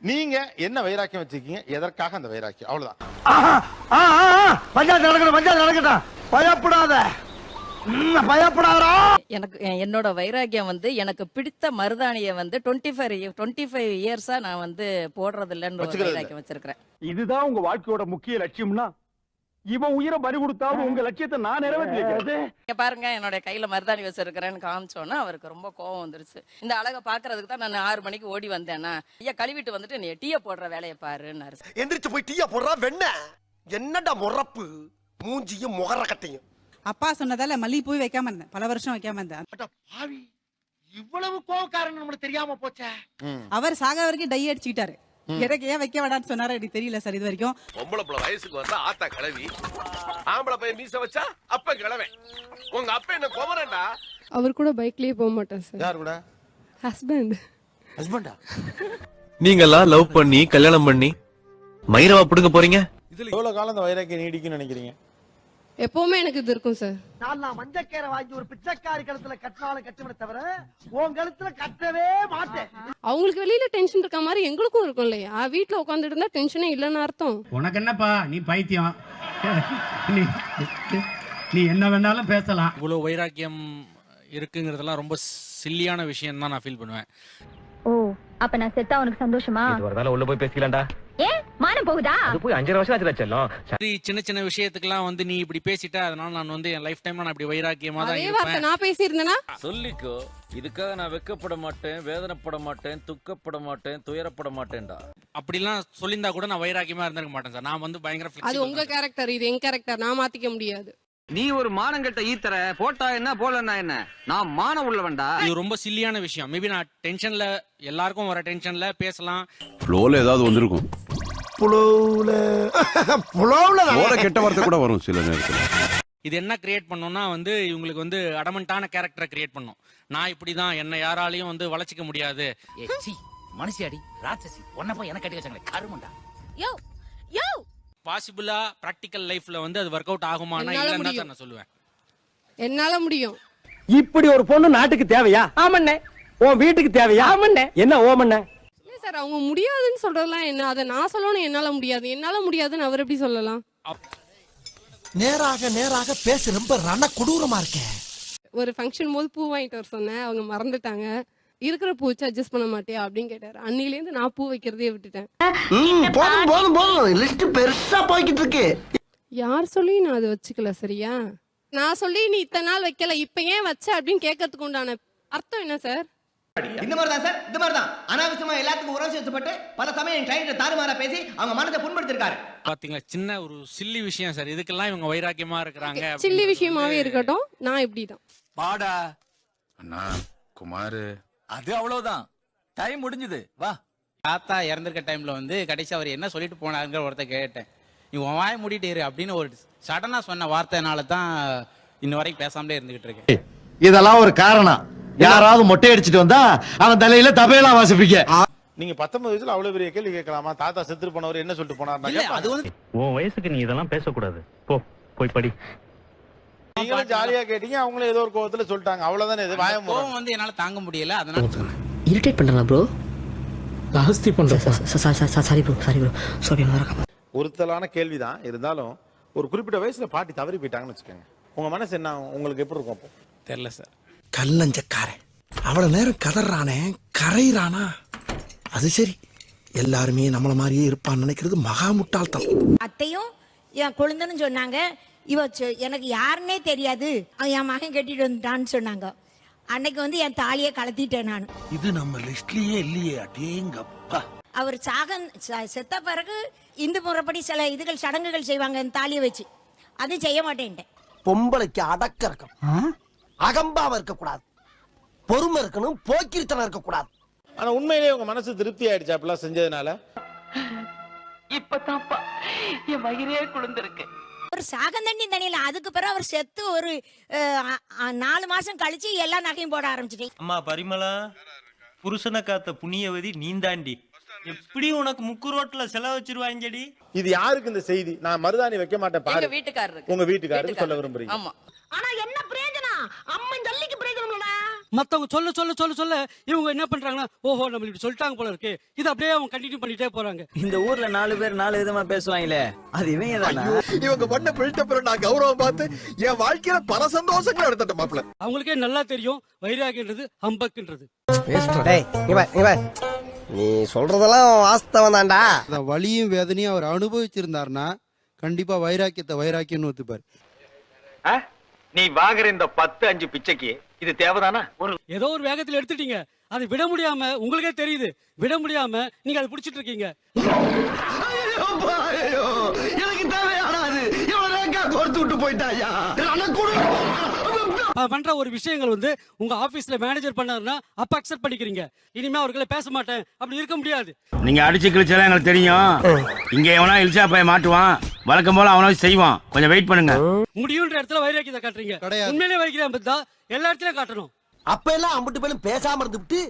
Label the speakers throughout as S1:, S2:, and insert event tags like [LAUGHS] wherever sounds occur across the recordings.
S1: நீங்க என்ன வைராக்கியம் வச்சிருக்கீங்க? எதற்காக அந்த வைராக்கியம்? அவ்வளவுதான்.
S2: பஞ்சாயத்து நடக்கணும் பஞ்சாயத்து நடக்கட்டும். பயப்படாத. ம், பயப்படாதடா.
S3: எனக்கு என்னோட வைராக்கியம் வந்து எனக்கு பிடித்த மருதாணியை வந்து டுவெண்ட்டி ஃபைவ் டுவெண்ட்டி ஃபைவ் இயர்ஸா நான் வந்து போடுறது இல்லைன்னு. வைராக்கியம் வச்சிருக்கிறேன்.
S2: இதுதான் உங்க வாழ்க்கையோட முக்கிய லட்சியம்னா இவன் உயிரை பறி கொடுத்தாவது உங்க லட்சியத்தை நான் நிறைவேற்றி
S3: இங்க பாருங்க என்னோட கையில மருதாணி வச்சிருக்கிறேன்னு காமிச்சோன்னா அவருக்கு ரொம்ப கோவம் வந்துருச்சு. இந்த அழகை பாக்குறதுக்கு தான் நான் ஆறு மணிக்கு ஓடி வந்தேன்னா ஐயா கழுவிட்டு வந்துட்டு நீ டீயை போடுற வேலையை பாருன்னாரு.
S4: எந்திரிச்சு போய் டீயா போடுறா வெண்ண. என்னடா முறப்பு? மூஞ்சியும் முகர கட்டையும்.
S5: அப்பா சொன்னதால மல்லிகைப்பூ வைக்காம இருந்தேன். பல வருஷம் வைக்காம இருந்தேன்.
S4: பாவி இவ்வளவு கோவக்காரன் நம்மளுக்கு தெரியாம போச்சே.
S5: அவர் சாக வரைக்கும் டை அடிச்சுக்கிட்டாரு. எனக்கு ஏன் வைக்க வேடாம்னு சொன்னாரு எனக்கு தெரியல சார் இது வரைக்கும்.
S6: பொம்பளை புள்ள வயசுக்கு வந்தா ஆத்தா கிளவி. ஆம்பளை பையன் மீச வச்சா அப்ப கிழவன். உங்க அப்பா என்ன குமரன்டா?
S7: அவர் கூட பைக்லயே போக மாட்டேன் சார்.
S1: யார் கூட?
S7: ஹஸ்பண்ட்
S1: ஹஸ்பண்டா
S8: நீங்கெல்லாம் லவ் பண்ணி கல்யாணம் பண்ணி மயிரவா புடுங்க போறீங்க?
S1: எவ்வளவு காலம் அந்த வைராக்கியம் நீடிக்கும்னு நினைக்கிறீங்க?
S7: எப்பவுமே எனக்கு இது இருக்கும் சார்
S2: நான் நான் மஞ்சக்கேரை வாங்கி ஒரு பிச்சைக்காரி கழுத்துல கட்டினாலும் கட்டுமே தவிர உன் கழுத்துல கட்டவே மாட்டேன்.
S7: அவங்களுக்கு வெளியில டென்ஷன் இருக்க மாதிரி எங்களுக்கும் இருக்கும் இல்லையா? வீட்டுல உட்காந்துட்டு இருந்தா டென்ஷனே இல்லைன்னு அர்த்தம்.
S9: உனக்கு என்னப்பா? நீ பைத்தியம். நீ நீ என்ன வேணாலும் பேசலாம்.
S10: இவ்வளோ வைராக்கியம் இருக்குங்கிறதெல்லாம் ரொம்ப சில்லியான விஷயம் தான் நான் ஃபீல் பண்ணுவேன்.
S11: ஓ அப்ப நான் செத்தா உனக்கு சந்தோஷமா?
S8: வரதால உள்ள போய் பேசிக்கலாம்டா.
S11: ஏன் மானம் போகுதா?
S8: அது போய் அஞ்சரை வருஷம் ஆச்சு செல்லம்.
S10: சரி சின்ன சின்ன விஷயத்துக்குலாம் வந்து நீ இப்படி பேசிட்ட அதனால நான் வந்து என் லைஃப் டைம்ல நான் இப்படி வைராக்கியமா தான் இருப்பேன்.
S7: நான் பேசியிருந்தேனா?
S6: சொல்லிக்கோ இதுக்காக நான் வெக்கப்பட மாட்டேன் வேதனைப்பட மாட்டேன் துக்கப்பட மாட்டேன் துயரப்பட மாட்டேன்டா.
S10: அப்படிலாம் சொல்லியிருந்தா கூட நான் வைராக்கியமா இருந்திருக்க மாட்டேன் சார். நான் வந்து பயங்கர
S7: அது உங்க. கேரக்டர் இது என் கேரக்டர் நான் மாத்திக்க முடியாது.
S9: நீ ஒரு மானங்கட்ட ஈத்தர போட்டா என்ன போலன்னா என்ன? நான் மானம் உள்ளவன்டா.
S10: இது ரொம்ப சில்லியான விஷயம். மேபி நான் டென்ஷன்ல எல்லாருக்கும் வர டென்ஷன்ல பேசலாம்.
S6: ஃப்ளோல ஏதாவது வந்திருக்கும்.
S4: புலவுல புலவுல
S6: போல கெட்ட வார்த்தை கூட வரும் சில நேரத்துல.
S10: இது என்ன கிரியேட் பண்ணோம்னா வந்து இவங்களுக்கு வந்து அடமண்டான கேரக்டரை கிரியேட் பண்ணும். நான் இப்படிதான் என்ன யாராலையும் வந்து வளச்சிக்க முடியாது.
S9: மனுஷியாடி ராட்சசி. உன்ன போய் எனக்கு கட்டி வச்சாங்களே கருமண்டா.
S11: யோ யோ!
S10: பாசிபிளா பிராக்டிக்கல் லைஃப்ல வந்து அது ஒர்க் அவுட் ஆகுமானா இல்லைன்னு தான்
S7: முடியும்.
S10: சார் நான் சொல்லுவேன்.
S7: என்னால முடியும்.
S2: இப்படி ஒரு பொண்ணு நாட்டுக்கு தேவையா? ஆமண்ணே. உன் வீட்டுக்கு தேவையா? ஆமண்ணே. என்ன ஓமண்ணே?
S7: இல்ல சார் அவங்க முடியாதுன்னு சொல்றதெல்லாம் என்ன அதை நான் சொல்லணும் என்னால முடியாது. என்னால முடியாதுன்னு அவர் எப்படி சொல்லலாம்?
S4: நேராக நேராக பேச ரொம்ப ரண கொடூரமா இருக்கேன்
S7: ஒரு ஃபங்க்ஷன் போது பூ வாங்கிட்டு வர சொன்னேன். அவங்க மறந்துட்டாங்க. இருக்கிற பூ வச்சு அட்ஜஸ்ட் பண்ண மாட்டியா அப்படின்னு கேட்டாரு. அன்னிலேருந்து நான் பூ வைக்கிறதே விட்டுட்டேன்.
S4: போதும் போதும் போதும். லிஸ்ட் பெருசா போய்கிட்டு இருக்கு.
S7: யார் சொல்லி நான் அதை வச்சுக்கல சரியா? நான் சொல்லி நீ இத்தனை நாள் வைக்கல இப்ப ஏன் வச்ச அப்படின்னு கேட்கறதுக்கு உண்டான அர்த்தம் என்ன சார்
S9: இந்த மாதிரி தான் சார் இந்த மாதிரி தான் அனாவசியமா எல்லாத்துக்கும் உரம் சேர்த்துப்பட்டு பல சமயம் என் கிளைண்ட் தாறுமாறா பேசி அவங்க மனதை புண்படுத்திருக்காரு.
S10: பாத்தீங்களா சின்ன ஒரு சில்லி விஷயம் சார் இதுக்கெல்லாம் இவங்க வைராக்கியமா இருக்கிறாங்க
S7: சில்லி விஷயமாவே இருக்கட்டும் நான் இப்படிதான்.
S9: பாடா
S6: அண்ணா குமாரு.
S9: அது அவ்வளவுதான். டைம் முடிஞ்சது. வா.
S10: தாத்தா இறந்திருக்க டைம்ல வந்து கடைசி அவர் என்ன சொல்லிட்டு போனாருங்கிற ஒருத்த கேட்டேன். நீ உன் வாய மூடிட்டு இரு அப்படின்னு ஒரு சடனா சொன்ன வார்த்தைனால தான் இன்ன வரைக்கும் பேசாமலே இருந்துகிட்டு இருக்கேன்.
S2: இதெல்லாம் ஒரு காரணம். யாராவது மொட்டை அடிச்சிட்டு வந்தா அவன் தலையில தபையெல்லாம் வாசிப்பீங்க.
S1: நீங்க பத்தொன்பது வயசுல அவ்வளவு பெரிய கேள்வி கேட்கலாமா? தாத்தா செத்துட்டு போனவர் என்ன சொல்லிட்டு போனார்
S10: அது வந்து
S8: உன் வயசுக்கு நீ இதெல்லாம் பேசக்கூடாது. போ போய் படி.
S1: நீங்களும் ஜாலியா கேட்டீங்க அவங்களும் ஏதோ ஒரு கோவத்துல சொல்லிட்டாங்க. அவ்வளவுதானே இது வாயம்
S10: கோவம் வந்து என்னால தாங்க முடியல அதனால
S9: இரிட்டேட் பண்றா ப்ரோ
S8: ஜாஸ்தி பண்ற
S9: sorry bro sorry bro sorry மறக்காம.
S1: ஒருத்தலான கேள்விதான். இருந்தாலும் ஒரு குறிப்பிட்ட வயசுல பாட்டி தவறி போயிட்டாங்கன்னு வச்சுக்கோங்க. உங்க மனசு என்ன? உங்களுக்கு எப்படி இருக்கும் அப்போ?
S10: தெரியல சார்
S4: கல்லஞ்சக்காரன். அவ்வளவு நேரம் கதறானே கரையிறானா? அது சரி. எல்லாருமே நம்மள மாதிரியே இருப்பான்னு நினைக்கிறது மகா முட்டாள்தனம்.
S11: அத்தையும் என் கொழுந்தன்னு சொன்னாங்க இவ சொ- எனக்கு யாருன்னே தெரியாது. அவன் என் மகன் கட்டிட்டு வந்துட்டான்னு சொன்னாங்க. அன்னைக்கு வந்து என் தாலியை கலத்திட்டேன் நான்.
S4: இது நம்ம லிஸ்ட்லயே இல்லையே அடேங்கப்பா.
S11: அவர் சாக ச- செத்த பிறகு இந்து முறைப்படி சில இதுகள் சடங்குகள் செய்வாங்க இந்த தாலியை வச்சு. அது செய்ய மாட்டேன்ட்டேன்.
S4: பொம்பளைக்கு அடக்க இருக்கணும். அகம்பாவ இருக்க கூடாது பொறுமை இருக்கணும் போக்கிரித்தனம் இருக்க கூடாது
S1: ஆனா உண்மையிலேயே உங்க மனசு திருப்தி ஆயிடுச்சு அப்படிலாம் செஞ்சதுனால?
S5: இப்பதான்ப்பா என் வயிறே குளிர்ந்திருக்கு.
S11: ஒரு சாகந்தண்ணி தண்ணியில் அதுக்கு பிறகு அவர் செத்து ஒரு நாலு மாசம் கழிச்சு எல்லா நகையும் போட ஆரம்பிச்சிட்டேன்.
S9: அம்மா பரிமளா புருஷனை காத்த புண்ணியவதி நீந்தாண்டி. எப்படி உனக்கு முக்கு ரோட்ல செலவு வச்சிருவாங்கடி
S1: இது யாருக்கு இந்த செய்தி? நான் மருதாணி வைக்க மாட்டேன்
S3: எங்க
S1: பாரு.
S3: வீட்டுக்காரருக்கு.
S1: உங்க வீட்டுக்காரருக்கு சொல்ல. விரும்புறீங்க.
S3: ஆமா.
S11: ஆனா என்ன பிரயோஜனம்?
S2: மத்தவங்க சொல்ல சொல்ல சொல்ல சொல்ல. இவங்க என்ன பண்றாங்கன்னா ஓஹோ நம்ம இப்படி சொல்லிட்டாங்க போல இருக்கு. இது அப்படியே அவங்க கண்டினியூ பண்ணிட்டே போறாங்க.
S12: இந்த ஊர்ல நாலு பேர் நாலு விதமா பேசுவாங்களே. அது இவங்க தானா?
S4: இவங்க பண்ண பில்டப் நான் கௌரவம் பார்த்து என் வாழ்க்கையில பல சந்தோஷங்கள் எடுத்துட்ட மாப்பிள்ள.
S2: அவங்களுக்கே நல்லா தெரியும் வைராகின்றது ஹம்பக்குன்றது
S12: நீ சொல்றதெல்லாம் வாஸ்தவம் தான்டா.
S2: அந்த வலியும் வேதனையும் அவர் அனுபவிச்சிருந்தாருன்னா கண்டிப்பா வைராக்கியத்தை வைராக்கியம்னு ஒத்துப்பாரு.
S12: நீ வாங்குற இந்த பத்து அஞ்சு பிச்சைக்கு இது தேவைதானா?
S2: ஏதோ ஒரு வேகத்துல எடுத்துட்டீங்க. அதை விட முடியாம உங்களுக்கே தெரியுது. விட முடியாம நீங்க அதை புடிச்சிட்டு இருக்கீங்க.
S4: எனக்கு தேவையானாது இவன் கொடுத்து விட்டு போயிட்டாயா?
S2: அவன் பண்ற ஒரு விஷயங்கள் வந்து உங்க ஆபீஸ்ல மேனேஜர் பண்ணாருன்னா அப்ப அக்செப்ட் பண்ணிக்கிறீங்க. இனிமே அவர்களை பேச மாட்டேன். அப்படி இருக்க முடியாது.
S12: நீங்க அடிச்சு கிழிச்சலாம் எங்களுக்கு தெரியும். இங்க எவனா இழிச்சா போய் மாட்டுவான். வழக்கம் போல அவனாவது செய்வான். கொஞ்சம் வெயிட் பண்ணுங்க.
S2: முடியுன்ற இடத்துல வைராக்கியத்தை காட்டுறீங்க. உண்மையிலே வைக்கிறேன் பத்தா எல்லா இடத்துலயும் காட்டணும்.
S4: அப்ப எல்லாம் அம்பிட்டு பேரும் பேசாம இருந்துட்டு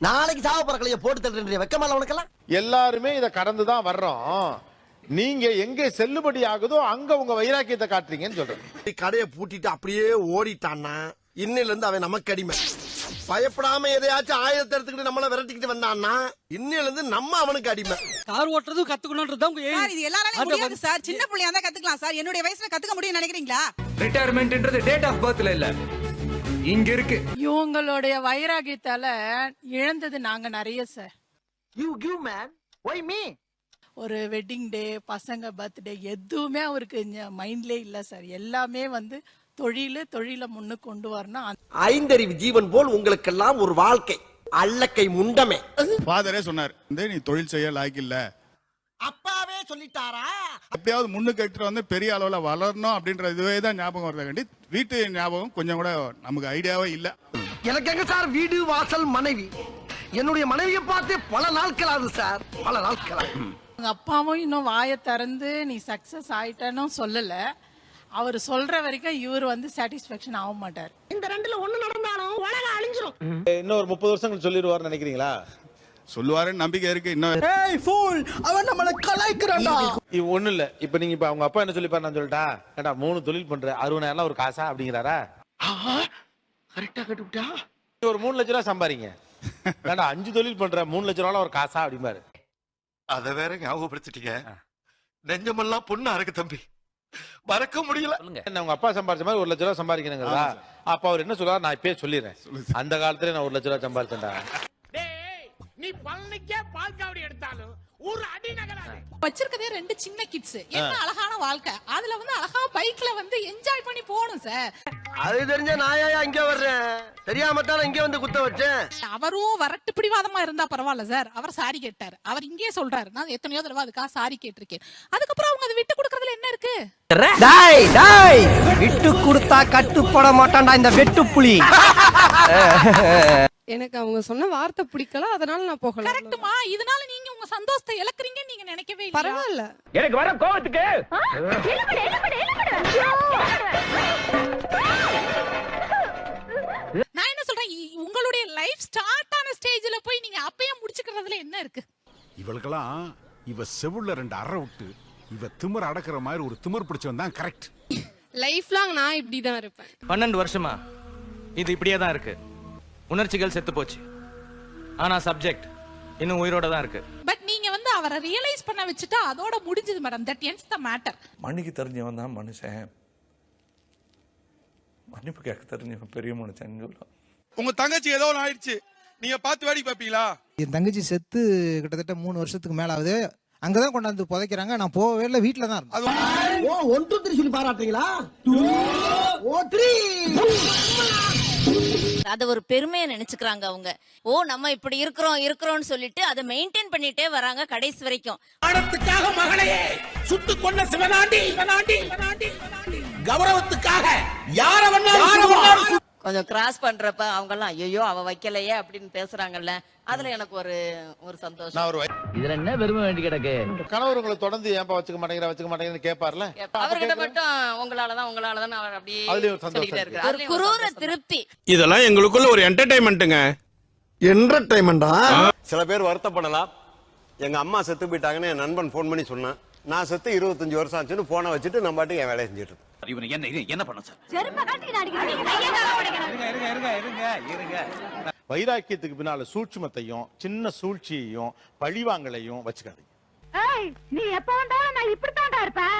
S4: நாளைக்கு சாவ பறக்கலைய போட்டு தள்ளுற வெக்கமால உனக்கெல்லாம்?
S1: எல்லாருமே இதை கடந்து தான் வர்றோம். நீங்க எங்க செல்லுபடி ஆகுதோ அங்க உங்க வைராக்கியத்தை காட்டுறீங்கன்னு சொல்றேன்
S4: கடையை பூட்டிட்டு அப்படியே ஓடிட்டான்னா இன்னையில இருந்து அவன் நமக்கு அடிமை. பயப்படாம எதையாச்சும் ஆயுதத்தை எடுத்துக்கிட்டு நம்மள விரட்டிக்கிட்டு வந்தான்னா இன்னையில இருந்து நம்ம அவனுக்கு அடிமை.
S2: கார் ஓட்டுறதும் கத்துக்கணும்ன்றது உங்க aim.
S5: இது எல்லாராலையும் முடியாது சார். சின்ன பிள்ளையா தான் கத்துக்கலாம் சார். என்னுடைய வயசுல கத்துக்க முடியும்னு நினைக்கிறீங்களா?
S12: ரிட்டையர்மெண்ட்ன்றது டேட் ஆஃப் பர்த்ல இல்ல. இங்க இருக்கு.
S3: இவங்களுடைய வைராகியத்தால இழந்தது நாங்க நிறைய sir.
S2: You give man why me
S3: ஒரு வெட்டிங் டே பசங்க பர்த்டே எதுவுமே அவருக்கு மைண்ட்லே இல்ல சார் எல்லாமே வந்து தொழில் தொழிலை முன்னுக்கு கொண்டு வரணும்.
S4: ஐந்தறிவு ஜீவன் போல் உங்களுக்கெல்லாம் ஒரு வாழ்க்கை. அல்லக்கை முண்டமே.
S6: ஃபாதரே சொன்னார் இந்த நீ தொழில் செய்ய லாய்க்கு இல்ல.
S4: அப்பாவே சொல்லிட்டாரா?
S6: எப்படியாவது முன்னுக்கு எடுத்துட்டு வந்து பெரிய அளவுல வளரணும் அப்படின்ற இதுவே தான் ஞாபகம் வரதாண்டி வீட்டு ஞாபகம் கொஞ்சம் கூட நமக்கு ஐடியாவே இல்ல.
S2: எனக்கு எங்க சார் வீடு வாசல் மனைவி? என்னுடைய மனைவியை பார்த்து பல நாட்கள் ஆகுது சார் பல நாட்கள்
S3: எங்க அப்பாவும் இன்னும் வாயை திறந்து நீ சக்சஸ் ஆயிட்டன்னு சொல்லல. அவர் சொல்ற வரைக்கும் இவர் வந்து சாட்டிஸ்ஃபேக்ஷன் ஆக மாட்டார்.
S2: இந்த ரெண்டுல ஒண்ணு நடந்தாலும் உலகம் அழிஞ்சிரும்.
S1: இன்னும் ஒரு முப்பது வருஷங்கள் சொல்லிடுவார்னு நினைக்கிறீங்களா?
S6: சொல்லுவாருன்னு நம்பிக்கை இருக்கு இன்னும்.
S4: ஏய் ஃபூல் அவன் நம்மள கலாய்க்கிறான்டா.
S1: இது ஒண்ணு இல்ல. இப்ப நீங்க இப்ப அவங்க அப்பா என்ன சொல்லிப்பாரு நான் சொல்லிட்டா? ஏடா மூணு தொழில் பண்ற அறுபதாயிரம் ஒரு காசா? அப்படிங்கிறாரா?
S4: கரெக்டா கட்டுவிட்டா?
S1: ஒரு மூணு லட்ச ரூபா சம்பாதிங்க ஏடா அஞ்சு தொழில் பண்ற மூணு லட்ச ரூபா ஒரு காசா? அப்படிம்பாரு.
S4: அத வேற ஞாபகப்படுத்திட்டீங்க. நெஞ்சமெல்லாம் பொண்ணா இருக்கு தம்பி. மறக்க முடியல.
S1: என்ன உங்க அப்பா சம்பாதிச்ச மாதிரி ஒரு லட்ச ரூபா சம்பாதிக்கணுங்கிறதா? அப்ப அவர் என்ன சொல்றாரு நான் இப்பயே சொல்லிடுறேன். அந்த காலத்துல நான் ஒரு லட்ச ரூபா சம்பாதிச்சேன்டா.
S2: நீ பழனிக்கே பால் காவடி எடுத்தாலும் ஒரு அடி நகராது.
S5: வச்சிருக்கதே ரெண்டு சின்ன கிட்ஸ் என்ன அழகான வாழ்க்கை. அதுல வந்து அழகா பைக்ல வந்து என்ஜாய் பண்ணி போகணும் சார்.
S2: அது தெரிஞ்ச நாயா இங்க வர்றேன்? தெரியாம தான் இங்க வந்து குத்த வச்சேன்.
S5: அவரும் வரட்டு பிடிவாதமா இருந்தா பரவாயில்ல சார். அவர் சாரி கேட்டாரு. அவர் இங்கேயே சொல்றாரு. நான் எத்தனையோ தடவை அதுக்காக சாரி கேட்டிருக்கேன். அதுக்கப்புறம் அவங்க அதை விட்டு கொடுக்கறதுல என்ன இருக்கு?
S12: டாய் டாய் விட்டு கொடுத்தா கட்டுப்பட மாட்டான்டா இந்த வெட்டு புலி [LAUGHS]
S7: எனக்கு அவங்க சொன்ன வார்த்தை பிடிக்கல அதனால நான் போகல.
S5: கரெக்ட்டுமா? இதனால நீங்க உங்க சந்தோஷத்தை இழக்குறீங்கன்னு நீங்க நினைக்கவே இல்லையா?
S7: பரவாயில்ல.
S12: எனக்கு வர கோவத்துக்கு!
S5: நான் என்ன சொல்றேன்? உங்களுடைய லைஃப் ஸ்டார்ட் ஆன ஸ்டேஜ்ல போய் நீங்க அப்பயே முடிச்சுக்கிறதுல என்ன இருக்கு?
S6: இவளுக்கெல்லாம் இவ செவுள்ள ரெண்டு அறை விட்டு இவ திமிர் அடக்குற மாதிரி ஒரு திமிர் பிடிச்சவன் தான் கரெக்ட்
S7: லைஃப் லாங் நான் இப்படிதான் இருப்பேன்.
S12: பன்னெண்டு வருஷமா. இது இப்படியே தான் இருக்கு. உணர்ச்சிகள் செத்து போச்சு. ஆனா சப்ஜெக்ட் இன்னும் உயிரோட தான் இருக்கு.
S5: பட் நீங்க வந்து அவரை ரியலைஸ் பண்ண வச்சுட்டா அதோட முடிஞ்சது madam that ends the matter
S6: மன்னிக்கு தெரிஞ்சவன் தான் மனுஷன். மன்னிப்பு கேட்க தெரிஞ்சவன் பெரிய மனுஷன் சொல்லலாம் உங்க தங்கச்சி ஏதோ ஒன்று ஆயிடுச்சு. நீங்க பார்த்து வேடிக்கை பார்ப்பீங்களா?
S2: என் தங்கச்சி செத்து கிட்டத்தட்ட மூணு வருஷத்துக்கு மேல ஆகுது அங்கதான் கொண்டாந்து புதைக்கிறாங்க. நான் போகவே இல்லை. வீட்டுல தான் இருந்தேன்
S4: ஓ ஒன் டூ த்ரீ சொல்லி பாராட்டுறீங்களா? ஓ த்ரீ
S11: அதை ஒரு பெருமையை நினைச்சுக்கிறாங்க அவங்க. ஓ நம்ம இப்படி இருக்கிறோம் இருக்கிறோம்னு சொல்லிட்டு அதை மெயின்டைன் பண்ணிட்டே வராங்க கடைசி வரைக்கும்.
S4: பணத்துக்காக மகளையே சுட்டு கொண்ட சிவனாண்டி கௌரவத்துக்காக யார வேணாலும்
S3: கொஞ்சம் கிராஸ் பண்றப்ப அவங்க எல்லாம் ஐயோ அவ வைக்கலையே அப்படின்னு பேசுறாங்கல்ல அதுல எனக்கு ஒரு ஒரு சந்தோஷம்.
S1: நான் ஒரு வை-
S12: இதுல என்ன பெருமை வேண்டி கிடக்கு?
S1: கணவர் உங்களை தொடர்ந்து ஏன்பா வச்சுக்க மாட்டேங்கிற வச்சுக்க மாட்டேங்கிறன்னு கேட்பார்ல
S3: அவர்கிட்ட மட்டும் உங்களாலதான் உங்களாலதான் அவர் அப்படியே
S1: அதுலயும் ஒரு சந்தோஷம்
S3: சொல்லிக்கிட்டே
S1: இருக்கு.
S3: இருக்காரு.
S11: ஒரு
S3: அதுலயும் ஒரு
S11: குரூர
S3: சந்தோஷம்.
S11: திருப்தி.
S6: இதெல்லாம் எங்களுக்குள்ள ஒரு என்டர்டைன்மெண்ட்டுங்க
S4: என்டர்டைன்மெண்டா
S6: சில பேர் வருத்தப்படலாம். எங்க அம்மா செத்து போயிட்டாங்கன்னு என் நண்பன் ஃபோன் பண்ணி சொன்னான். நான் செத்து இருபத்தஞ்சு வருஷம் ஆச்சுன்னு போனை வச்சுட்டு நம்ம பாட்டுக்கு என் வேலையை செஞ்சுட்டு இருந்தேன் சார்
S9: இவனை என்ன என்ன பண்ண சார்?
S1: வைராக்கியத்துக்கு பின்னால சூட்சுமத்தையும் சின்ன சூழ்ச்சியையும் பழிவாங்கலையும் வச்சுக்காதீங்க.
S13: நீ எப்ப வந்தாலும் நான் இப்படித்தான்டா இருப்பேன்.